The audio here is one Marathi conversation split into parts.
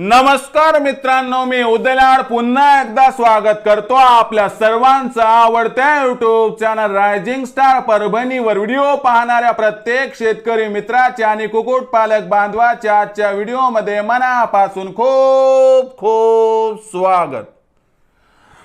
नमस्कार मित्रांनो मी उदयलाड पुन्हा एकदा स्वागत करतो आपल्या सर्वांचं आवडत्या युट्यूब चॅनल रायझिंग स्टार परभणीवर. व्हिडिओ पाहणाऱ्या प्रत्येक शेतकरी मित्राचे आणि कुक्कुटपालक बांधवाच्या आजच्या व्हिडिओमध्ये मनापासून खूप खूप स्वागत.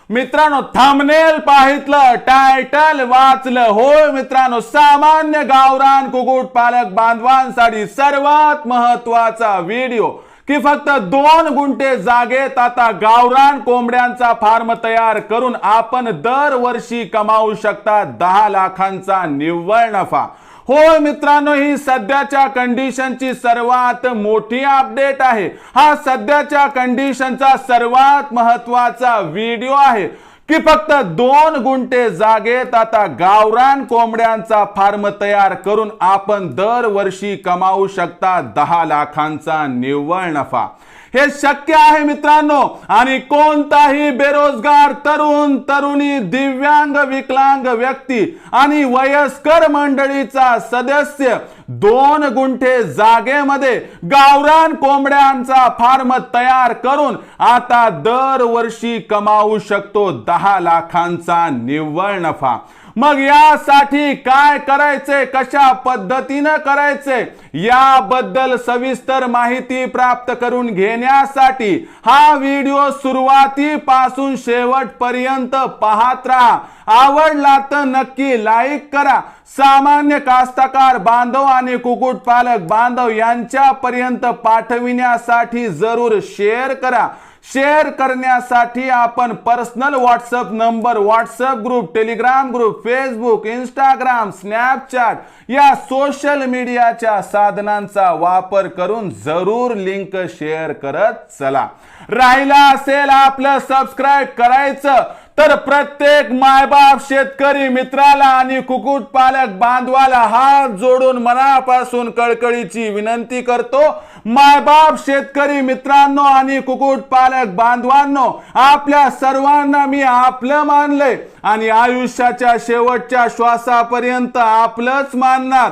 मित्रांनो थांबनेल पाहितलं टायटल वाचलं. होय मित्रांनो सामान्य गावरान कुकुट पालक बांधवांसाठी सर्वात महत्त्वाचा व्हिडिओ की फक्त दोन गुंठे जागेत आता गावरान कोंबड्यांचा फार्म तयार करून आपण दरवर्षी कमावू शकता दहा लाखांचा निव्वळ नफा. होय मित्रांनो ही सध्याच्या कंडिशनची सर्वात मोठी अपडेट आहे. हा सध्याच्या कंडिशनचा सर्वात महत्त्वाचा व्हिडिओ आहे. की फक्त दोन गुंठे जागेत आता गावरान कोंबड्यांचा फार्म तयार करून आपण दरवर्षी कमावू शकता दहा लाखांचा निव्वळ नफा. हे शक्य आहे मित्रांनो. आणि कोणताही बेरोजगार तरुण तरुणी दिव्यांग विकलांग व्यक्ती आणि वयस्कर मंडळीचा सदस्य दोन गुंठे जागेमध्ये गावरान कोंबड्यांचा फार्म तयार करून आता दरवर्षी कमावू शकतो दहा लाखांचा निव्वळ नफा. मग यासाठी काय करायचे? कशा पद्धतीनं करायचे? याबद्दल सविस्तर माहिती प्राप्त करून घेण्यासाठी हा व्हिडिओ सुरुवातीपासून शेवटपर्यंत पाहत राहा. आवडला तर नक्की लाईक करा. सामान्य कास्तकार बांधव आणि कुक्कुटपालक बांधव यांच्यापर्यंत पाठविण्यासाठी जरूर शेअर करा. शेअर करण्यासाठी आपण personal WhatsApp number WhatsApp group Telegram group Facebook Instagram Snapchat या सोशल मीडियाच्या साधनांचा वापर करून जरूर लिंक शेअर करत चला. राहिला असेल आपलं सबस्क्राईब करायचं तर प्रत्येक मायबाप शेतकरी मित्राला आणि कुक्कुटपालक बांधवाला हात जोडून मनापासून कळकळीची विनंती करतो. मायबाप शेतकरी मित्रांनो आणि कुक्कुटपालक बांधवांनो आपल्या सर्वांना मी आपलं मानलंय आणि आयुष्याच्या शेवटच्या श्वासापर्यंत आपलंच मानणार.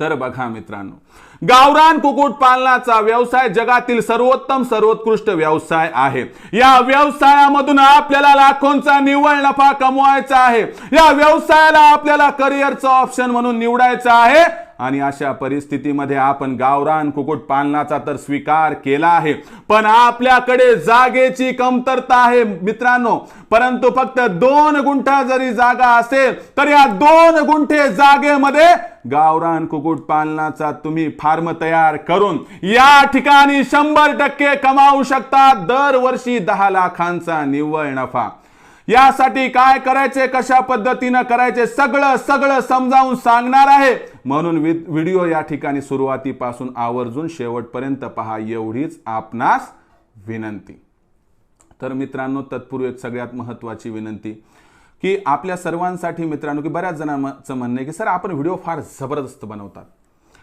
तर बघा मित्रांनो गावरान कुक्कुटपालनाचा व्यवसाय जगातील सर्वोत्तम सर्वोत्कृष्ट व्यवसाय आहे. या व्यवसायामधून आपल्याला लाखोंचा निव्वळ नफा कमवायचा आहे. या व्यवसायाला आपल्याला करिअरचं ऑप्शन म्हणून निवडायचं आहे. आणि अशा परिस्थितीमध्ये आपण गावरान कुकुट पालनाचा तर स्वीकार केला आहे. पण आपल्याकडे जागेची कमतरता आहे मित्रांनो. परंतु फक्त दोन गुंठा जरी जागा असेल तर या दोन गुंठे जागेमध्ये गावरान कुकुट पालनाचा तुम्ही फार्म तयार करून या ठिकाणी शंभर टक्के कमावू शकता. दरवर्षी दहा लाखांचा निव्वळ नफा. यासाठी काय करायचे कशा पद्धतीनं करायचे सगळं सगळं समजावून सांगणार आहे. म्हणून व्हिडिओ या ठिकाणी सुरुवातीपासून आवर्जून शेवटपर्यंत पहा एवढीच आपणास विनंती. तर मित्रांनो तत्पूर्वी एक सगळ्यात महत्त्वाची विनंती की आपल्या सर्वांसाठी मित्रांनो की बऱ्याच जणांचं म्हणणं आहे की सर आपण व्हिडिओ फार जबरदस्त बनवतात.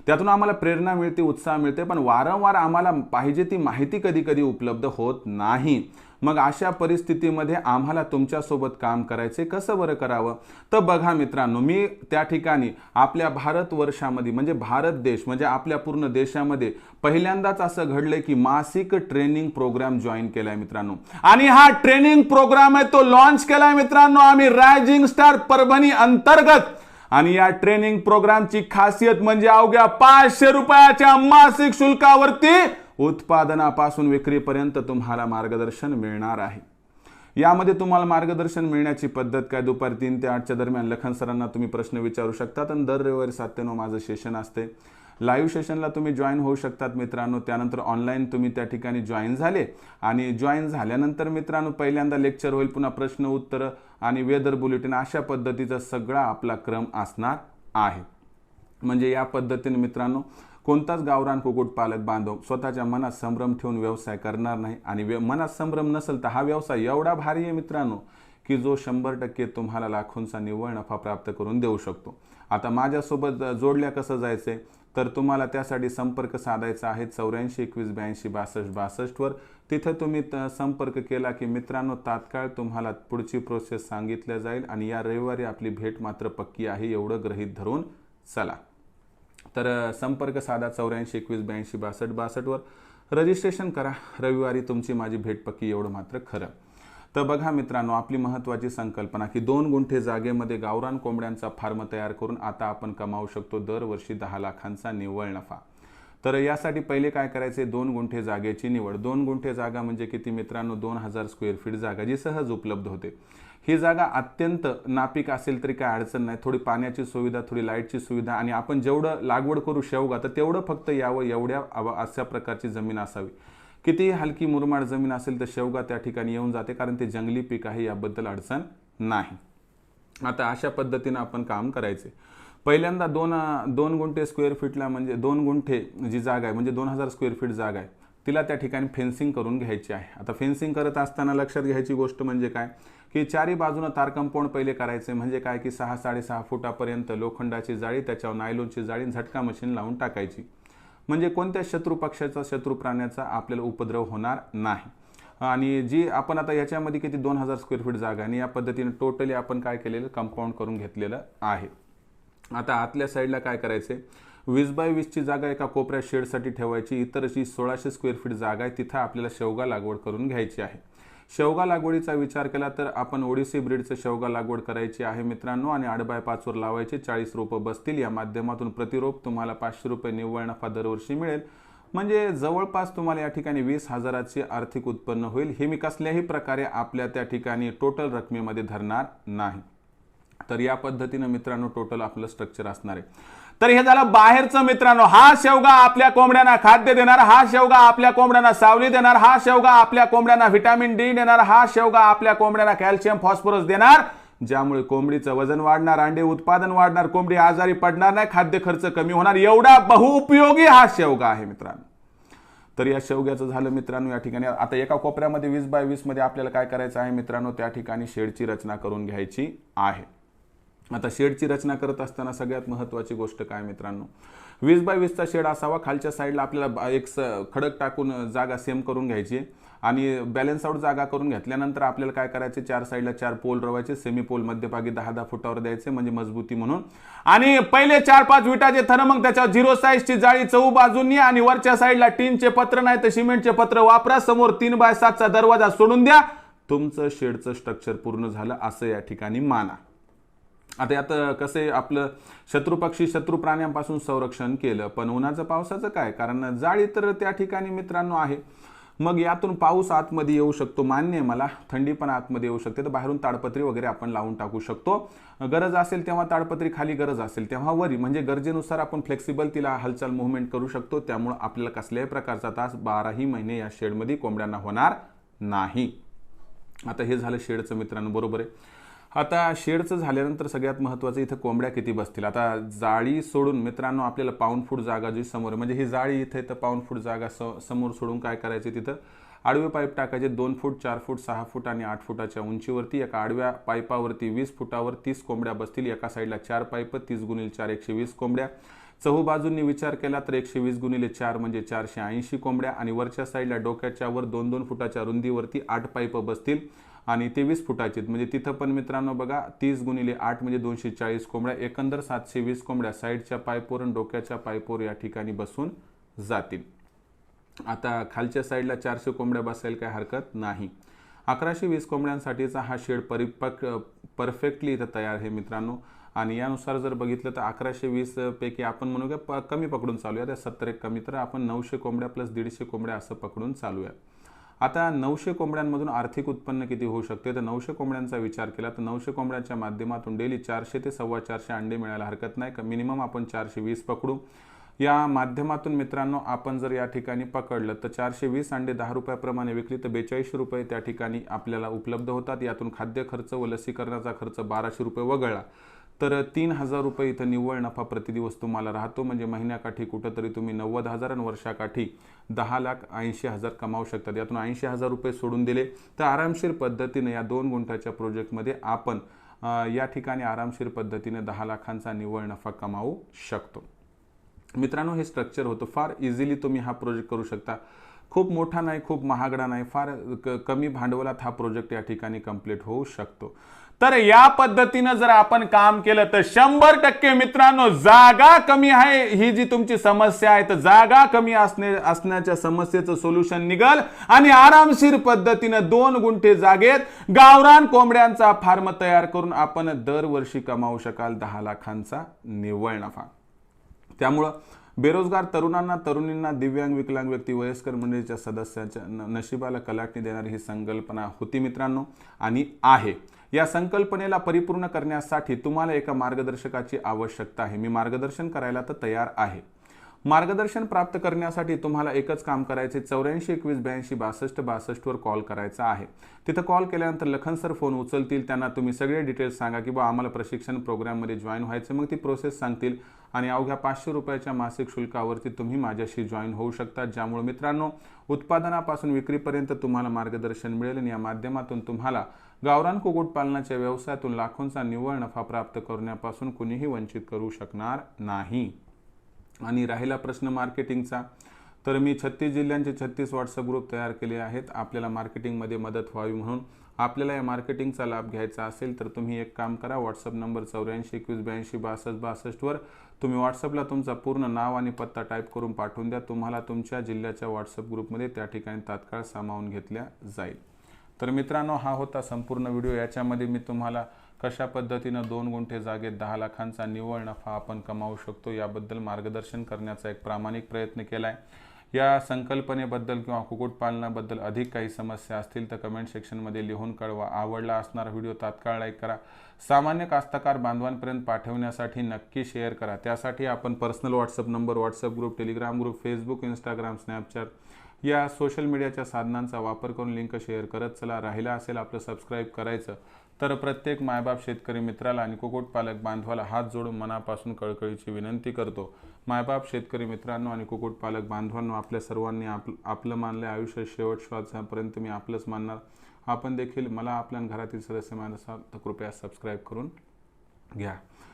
त्यातून आम्हाला प्रेरणा मिळते उत्साह मिळते पण वारंवार आम्हाला पाहिजे ती माहिती कधी कधी उपलब्ध होत नाही. मग अशा परिस्थितीमध्ये आम्हाला तुमच्यासोबत काम करायचे कसं बरं करावं? तर बघा मित्रांनो मी त्या ठिकाणी आपल्या भारत वर्षामध्ये म्हणजे भारत देश म्हणजे आपल्या पूर्ण देशामध्ये पहिल्यांदाच असं घडलंय की मासिक ट्रेनिंग प्रोग्राम जॉईन केलाय मित्रांनो. आणि हा ट्रेनिंग प्रोग्राम आहे तो लॉन्च केलाय मित्रांनो आम्ही रायझिंग स्टार परभणी अंतर्गत. आणि या ट्रेनिंग प्रोग्रामची खासियत म्हणजे अवघ्या पाचशे रुपयाच्या मासिक शुल्कावरती उत्पादनापासून विक्रीपर्यंत तुम्हाला मार्गदर्शन मिळणार आहे. यामध्ये तुम्हाला मार्गदर्शन मिळण्याची पद्धत काय? दुपारी तीन ते आठच्या दरम्यान लखन सरांना तुम्ही प्रश्न विचारू शकतात आणि दर रविवारी सात ते नऊ माझं सेशन असते. लाईव्ह सेशनला तुम्ही जॉईन होऊ शकतात मित्रांनो. त्यानंतर ऑनलाईन तुम्ही त्या ठिकाणी जॉईन झाले आणि जॉईन झाल्यानंतर मित्रांनो पहिल्यांदा लेक्चर होईल पुन्हा प्रश्न उत्तर आणि वेदर बुलेटिन अशा पद्धतीचा सगळा आपला क्रम असणार आहे. म्हणजे या पद्धतीने मित्रांनो कोणताच गावरान कुक्कुटपालक बांधव स्वतःच्या मनात संभ्रम ठेवून व्यवसाय करणार नाही आणि व्य- मनात संभ्रम नसेल तर हा व्यवसाय एवढा भारी आहे मित्रांनो की जो शंभर टक्के तुम्हाला लाखोंचा निव्वळ नफा प्राप्त करून देऊ शकतो. आता माझ्यासोबत जोडल्या कसं जायचंय? तर तुम्हाला त्यासाठी संपर्क साधायचा आहे चौऱ्याऐंशी एकवीस ब्याऐंशी बासष्ट बासष्टवर तिथं तुम्ही त- संपर्क केला की मित्रांनो तात्काळ तुम्हाला पुढची प्रोसेस सांगितल्या जाईल आणि या रविवारी आपली भेट मात्र पक्की आहे एवढं ग्रहीत धरून चला. तर संपर्क साधा चौऱ्याऐंशी एकवीस ब्याऐंशी बासष्ट बासष्टवर रजिस्ट्रेशन करा. रविवारी तुमची माझी भेट पक्की एवढं मात्र खरं. तर बघा मित्रांनो आपली महत्त्वाची संकल्पना की दोन गुंठे जागेमध्ये गावरान कोंबड्यांचा फार्म तयार करून आता आपण कमावू शकतो दरवर्षी दहा लाखांचा निव्वळ नफा. तर यासाठी पहिले काय करायचे? दोन गुंठे जागेची निवड. दोन गुंठे जागा म्हणजे किती मित्रांनो? दोन हजार स्क्वेअर फीट जागा जी सहज उपलब्ध होते. ही जागा अत्यंत नापीक असेल तरी काय अडचण नाही. थोडी पाण्याची सुविधा थोडी लाईटची सुविधा आणि आपण जेवढं लागवड करू शेवगा तर तेवढं फक्त यावं एवढ्या अशा प्रकारची जमीन असावी. कितीही हलकी मुरमाड जमीन असेल तर शेवगा त्या ठिकाणी येऊन जाते कारण ते जंगली पीक आहे याबद्दल अडचण नाही. आता अशा पद्धतीनं आपण काम करायचे. पहिल्यांदा दोन दोन गुंठे स्क्वेअर फीटला म्हणजे दोन गुंठे जी जागा आहे म्हणजे दोन हजार स्क्वेअर फीट जागा आहे तिला त्या ठिकाणी फेन्सिंग करून घ्यायची आहे. आता फेन्सिंग करत असताना लक्षात घ्यायची गोष्ट म्हणजे काय? की चारी बाजूनं तार कंपाऊंड पहिले करायचे म्हणजे काय? की सहा साडेसहा फुटापर्यंत लोखंडाची जाळी त्याच्यावर नायलोनची जाळी झटका मशीन लावून टाकायची. म्हणजे कोणत्या शत्रू पक्षाचा शत्रू प्राण्याचा आपल्याला उपद्रव होणार नाही. आणि जी आपण आता याच्यामध्ये किती दोन हजार स्क्वेअर फीट जागा आणि या पद्धतीने टोटली आपण काय केलेलं कंपाऊंड करून घेतलेलं आहे. आता आतल्या साईडला काय करायचं वीस बाय वीसची जागा एका कोपऱ्या शेडसाठी ठेवायची इतर जी सोळाशे स्क्वेअर फीट जागा आहे तिथं आपल्याला शेवगा लागवड करून घ्यायची आहे. शेवगा लागवडीचा विचार केला तर आपण ओडिसी ब्रीडचं शेवगा लागवड करायची आहे मित्रांनो आणि आठ बाय पाचवर लावायचे चाळीस रोपं बसतील. या माध्यमातून प्रतिरोप तुम्हाला पाचशे रुपये निव्वळ नफा दरवर्षी मिळेल. म्हणजे जवळपास तुम्हाला या ठिकाणी वीस हजाराचे आर्थिक उत्पन्न होईल. हे मी कसल्याही प्रकारे आपल्या त्या ठिकाणी टोटल रकमेमध्ये धरणार नाही. तर या पद्धतीनं मित्रांनो टोटल आपलं स्ट्रक्चर असणार आहे. तर हे झालं बाहेरचं मित्रांनो. हा शेवगा आपल्या कोंबड्यांना खाद्य देणार हा शेवगा आपल्या कोंबड्यांना सावली देणार हा शेवगा आपल्या कोंबड्यांना व्हिटॅमिन डी देणार हा शेवगा आपल्या कोंबड्यांना कॅल्शियम फॉस्फरस देणार. ज्यामुळे कोंबडीचं वजन वाढणार अंडे उत्पादन वाढणार कोंबडी आजारी पडणार नाही खाद्य खर्च कमी होणार. एवढा बहुउपयोगी हा शेवगा आहे मित्रांनो. तर या शेवग्याचं झालं मित्रांनो या ठिकाणी. आता एका कोपऱ्यामध्ये वीस बाय वीसमध्ये आपल्याला काय करायचं आहे मित्रांनो त्या ठिकाणी शेडची रचना करून घ्यायची आहे. आता शेडची रचना करत असताना सगळ्यात महत्त्वाची गोष्ट काय मित्रांनो? वीस बाय वीसचा शेड असावा खालच्या साईडला आपल्याला एक स खडक टाकून जागा सेम करून घ्यायची आणि बॅलन्स आउट जागा करून घेतल्यानंतर आपल्याला काय करायचे? चार साईडला चार पोल रवायचे. सेमी पोल मध्यभागी दहा दहा फुटावर द्यायचे म्हणजे मजबूती म्हणून. आणि पहिले चार पाच विटाचे थर मग त्याच्यावर झिरो साईजची जाळी चौ बाजूंनी आणि वरच्या साईडला टीनचे पत्र नाही तर सिमेंटचे पत्र वापरा. समोर तीन बाय सातचा दरवाजा सोडून द्या. तुमचं शेडचं स्ट्रक्चर पूर्ण झालं असं या ठिकाणी माना. आता यात कसं आहे आपलं शत्रुपक्षी शत्रू प्राण्यांपासून संरक्षण केलं? पण उन्हाचं पावसाचं काय? कारण जाळी तर त्या ठिकाणी मित्रांनो आहे. मग यातून पाऊस आतमध्ये येऊ शकतो मान्य आहे मला. थंडी पण आतमध्ये येऊ शकते. तर बाहेरून ताडपत्री वगैरे आपण लावून टाकू शकतो. गरज असेल तेव्हा ताडपत्री खाली गरज असेल तेव्हा वरी. म्हणजे गरजेनुसार आपण फ्लेक्सिबल तिला हालचाल मुवमेंट करू शकतो. त्यामुळं आपल्याला कसल्याही प्रकारचा तास बाराही महिने या शेडमध्ये कोंबड्यांना होणार नाही. आता हे झालं शेडचं मित्रांनो बरोबर आहे. आता शेडचं झाल्यानंतर सगळ्यात महत्त्वाचं इथं कोंबड्या किती बसतील? आता जाळी सोडून मित्रांनो आपल्याला पाऊन फूट जागा जी समोर म्हणजे ही जाळी इथे तर पाऊन फूट जागा स समोर सोडून काय करायचे तिथं? आडवे पाईप टाकायचे दोन फूट चार फूट सहा फूट आणि आठ फुटाच्या उंचीवरती एका आडव्या पाईपावरती वीस फुटावर तीस कोंबड्या बसतील. एका साईडला चार पाईप तीस गुणिले चार एकशे वीस कोंबड्या. चहू बाजूंनी विचार केला तर एकशे वीस गुणिले चार म्हणजे चारशे ऐंशी कोंबड्या आणि वरच्या साईडला डोक्याच्या वर दोन दोन फुटाच्या रुंदीवरती आठ पाईप बसतील आणि ते वीस फुटाचे म्हणजे तिथं पण मित्रांनो बघा तीस गुणिले आठ म्हणजे दोनशे चाळीस कोंबड्या एकंदर सातशे वीस कोंबड्या साईडच्या पाईपवर आणि डोक्याच्या पायपोर या ठिकाणी बसून जातील. आता खालच्या साईडला चारशे कोंबड्या बसायला काही हरकत नाही. अकराशे वीस कोंबड्यांसाठीचा हा शेड परिपक परफेक्टली इथं तयार आहे मित्रांनो. आणि यानुसार जर बघितलं तर अकराशे वीस पैकी आपण म्हणू की प कमी पकडून चालूया. त्या सत्तर एक कमी तर आपण नऊशे कोंबड्या प्लस दीडशे कोंबड्या असं पकडून चालूया. आता नऊशे कोंबड्यांमधून आर्थिक उत्पन्न किती होऊ शकते? तर नऊशे कोंबड्यांचा विचार केला तर नऊशे कोंबड्यांच्या माध्यमातून डेली चारशे ते सव्वा चारशे अंडे मिळायला हरकत नाही. मिनिमम आपण चारशे वीस पकडू. या माध्यमातून मित्रांनो आपण जर या ठिकाणी पकडलं तर चारशे वीस अंडे दहा रुपयाप्रमाणे विकली तर बेचाळीसशे रुपये त्या ठिकाणी आपल्याला उपलब्ध होतात. यातून खाद्य खर्च व लसीकरणाचा खर्च बाराशे रुपये वगळला. तर तीन हजार रुपये इथं निव्वळ नफा प्रतिदिवस तुम्हाला राहतो. म्हणजे महिन्याकाठी कुठंतरी तुम्ही नव्वद हजार आणि वर्षाकाठी दहा लाख ऐंशी हजार कमावू शकतात. यातून ऐंशी हजार रुपये सोडून दिले तर आरामशीर पद्धतीने या दोन गुंठाच्या प्रोजेक्टमध्ये आपण या ठिकाणी आरामशीर पद्धतीने दहा लाखांचा निव्वळ नफा कमावू शकतो. मित्रांनो हे स्ट्रक्चर होतं. फार इझिली तुम्ही हा प्रोजेक्ट करू शकता. खूप मोठा नाही खूप महागडा नाही. फार क कमी भांडवलात हा प्रोजेक्ट या ठिकाणी कंप्लीट होऊ शकतो. तर या पद्धतीनं जर आपण काम केलं तर शंभर टक्के मित्रांनो जागा कमी आहे ही जी तुमची समस्या आहे तर जागा कमी असणे असण्याच्या समस्येचं सोल्युशन निघल. आणि आरामशीर पद्धतीनं दोन गुंठे जागेत गावरान कोंबड्यांचा फार्म तयार करून आपण दरवर्षी कमावू शकाल दहा लाखांचा निव्वळ नफा. त्यामुळं बेरोजगार तरुणांना तरुणींना दिव्यांग विकलांग व्यक्ती वयस्कर मंडळीच्या सदस्याच्या नशिबाला कलाटणी देणारी ही संकल्पना होती मित्रांनो आणि आहे. या संकल्पनेला परिपूर्ण करण्यासाठी तुम्हाला एका मार्गदर्शकाची आवश्यकता आहे. मी मार्गदर्शन करायला तर तयार आहे. मार्गदर्शन प्राप्त करण्यासाठी तुम्हाला एकच काम करायचे चौऱ्याऐंशी एकवीस ब्याऐंशी बासष्ट बासष्टवर कॉल करायचा आहे. तिथं कॉल केल्यानंतर लखन सर फोन उचलतील त्यांना तुम्ही सगळे डिटेल्स सांगा की बा आम्हाला प्रशिक्षण प्रोग्राममध्ये जॉईन व्हायचं मग ती प्रोसेस सांगतील आणि अवघ्या पाचशे रुपयाच्या मासिक शुल्कावरती तुम्ही माझ्याशी जॉईन होऊ शकता ज्यामुळे मित्रांनो उत्पादनापासून विक्रीपर्यंत तुम्हाला मार्गदर्शन मिळेल आणि या माध्यमातून तुम्हाला गावरान कुक्कुटपालनाच्या व्यवसायातून लाखोंचा निव्वळ नफा प्राप्त करण्यापासून कुणीही वंचित करू शकणार नाही. आणि राहिला प्रश्न मार्केटिंगचा. तर मी छत्तीस जिल्ह्यांचे छत्तीस व्हॉट्सअप ग्रुप तयार केले आहेत. आपल्याला मार्केटिंगमध्ये मदत व्हावी म्हणून आपल्याला या मार्केटिंगचा लाभ घ्यायचा असेल तर तुम्ही एक काम करा. व्हॉट्सअप नंबर चौऱ्याऐंशी एकवीस ब्याऐंशी बासष्ट बासष्टवर तुम्ही व्हॉट्सअपला तुमचा पूर्ण नाव आणि पत्ता टाईप करून पाठवून द्या. तुम्हाला तुमच्या जिल्ह्याच्या व्हॉट्सअप ग्रुपमध्ये त्या ठिकाणी तात्काळ सामावून घेतल्या जाईल. तर मित्रांनो हा होता संपूर्ण व्हिडिओ. याच्यामध्ये मी तुम्हाला कशा पद्धतीनं दोन गुंठे जागेत दहा लाखांचा निव्वळ नफा आपण कमावू शकतो याबद्दल मार्गदर्शन करण्याचा एक प्रामाणिक प्रयत्न केला आहे या संकल्पनेबद्दल किंवा कुक्कुटपालनाबद्दल अधिक काही समस्या असतील तर कमेंट सेक्शनमध्ये लिहून कळवा. आवडला असणारा व्हिडिओ तात्काळ लाईक करा. सामान्य कास्तकार बांधवांपर्यंत पाठवण्यासाठी नक्की शेअर करा. त्यासाठी आपण personal WhatsApp number WhatsApp group Telegram group Facebook Instagram Snapchat या सोशल मीडियाच्या साधनांचा वापर करून लिंक शेअर करत चला. राहिला असेल आपलं सबस्क्राईब करायचं तर प्रत्येक मायबाप शेतकरी मित्राला आणि कुक्कुटपालक बांधवाला हात जोडून मनापासून कळकळीची विनंती करतो. मायबाप शेतकरी मित्रांनो आणि कुक्कुटपालक बांधवांनो आपल्या सर्वांनी आप आपलं मानलं आयुष्य शेवट श्वासापर्यंत मी आपलंच मानणार. आपण देखील मला आपल्या घरातील सदस्य मानसा तर कृपया सबस्क्राईब करून घ्या.